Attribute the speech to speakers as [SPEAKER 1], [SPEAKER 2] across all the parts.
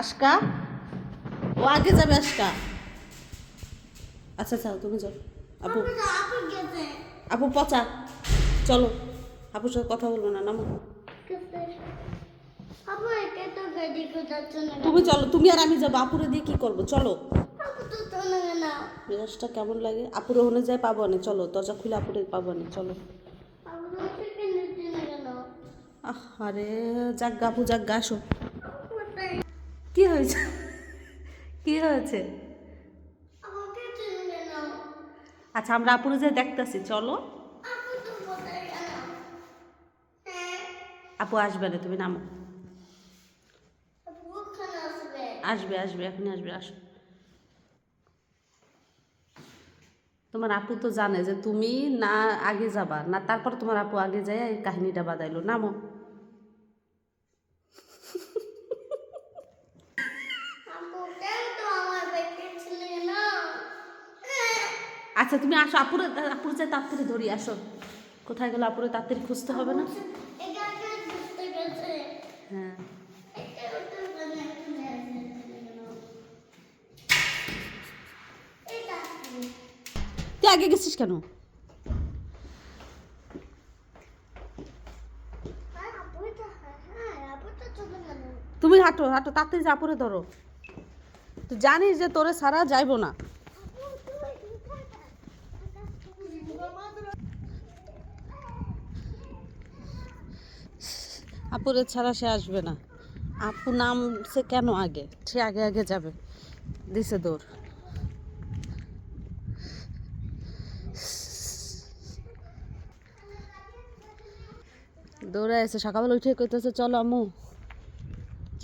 [SPEAKER 1] আশকা? ও আগে যাবে আশকা। আচ্ছা আচ্ছা তুমি যাও। আপু।
[SPEAKER 2] আপু
[SPEAKER 1] পচা। চলো। আপুর সাথে কথা বলব না নামো। তুমি চলো তুমি আর আমি যাব। আপুরে দিয়ে কি করব? চলো। মেজাজটা কেমন লাগে? আপুরে ওখানে যায় পাবো না চলো দরজা খুলে আপুরে পাবো না চলো। আরে যাক গা আপু যাক গা আসো। কি হয়েছে? কি হয়েছে? আচ্ছা আমরা আপুরে যে দেখতেছি চলো।
[SPEAKER 2] আপু হ্যাঁ।
[SPEAKER 1] আপু আসবে না তুমি নামো।
[SPEAKER 2] আসবে।
[SPEAKER 1] আসবে আসবে এখনই আসবে আসো। তোমার আপু তো জানে যে তুমি না আগে যাবা না তারপর তোমার আপু আগে যায় এই কাহিনীটা বাদাইলো। নামো
[SPEAKER 2] আপু কেন তো আমার ব্যাগে ছিল না
[SPEAKER 1] আচ্ছা তুমি আসো, আপুরে, আপুর যে তাড়াতাড়ি ধরি, আসো। কোথায় গেলো আপুরে তাড়াতাড়ি খুঁজতে হবে না? হ্যাঁ? তুই আগে গেছিস কেন? তুমি হাঁটো হাঁটো, তাড়াতাড়ি যা, আপুরে ধরো। তো জানিস যে তোরে সারা যাইবো না
[SPEAKER 2] আপু তুই কোথায়
[SPEAKER 1] আপুরে ছাড়া সে আসবে না। আপু নাম সে কেন আগে? সে আগে আগে যাবে। দিছে দৌড়। দৌড়ে এসে সকালবেলা উঠে কইতেছে চলো আম্মু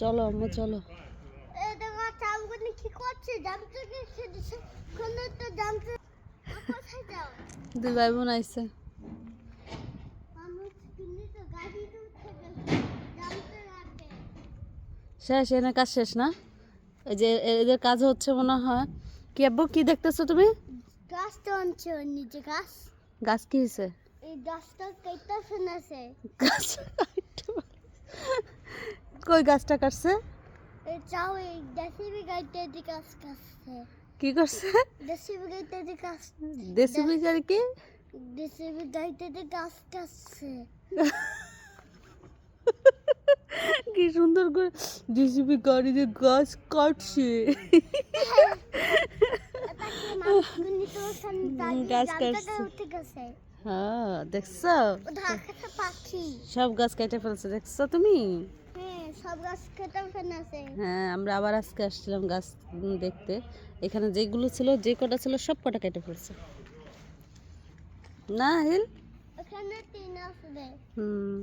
[SPEAKER 1] চলো আম্মু চলো। দুই ভাই বোন আইসে
[SPEAKER 2] আমি কিনে তো গাড়ি উঠে গেছে জামতে রাখবে
[SPEAKER 1] শেষ এনে কাজ শেষ না? এই যে এদের কাজ হচ্ছে মনে হয় কি আব্বু কি দেখতেছো তুমি?
[SPEAKER 2] গাছটা আনছে ওর নিচে গাছ।
[SPEAKER 1] গাছ কি হয়েছে
[SPEAKER 2] এই গাছটা কেটে ফেলেছে
[SPEAKER 1] গাছ কই গাছটা কাটছে?
[SPEAKER 2] এই চাও এই দেশিবি গাইতে দি গাছ কাটছে।
[SPEAKER 1] কি করছে?
[SPEAKER 2] দেশিবি গাইতে দি গাছ
[SPEAKER 1] দেশি বিঘার কি?
[SPEAKER 2] দেশিবি গাইতে দি গাছ কাটছে।
[SPEAKER 1] সুন্দর করে ডিসিপি গাড়িতে গাছ কাটছে। গাছ কাটছে। হ্যাঁ দেখছ? সব গাছ কেটে ফেলছে দেখছ তুমি?
[SPEAKER 2] হ্যাঁ সব গাছ কেটে ফেলেছে।
[SPEAKER 1] হ্যাঁ আমরা আবার আজকে আসছিলাম গাছ দেখতে। এখানে যেগুলো ছিল যে কটা ছিল সব কটা কেটে ফেলছে। না হিল?
[SPEAKER 2] ওখানে তিন আসবে
[SPEAKER 1] হুম।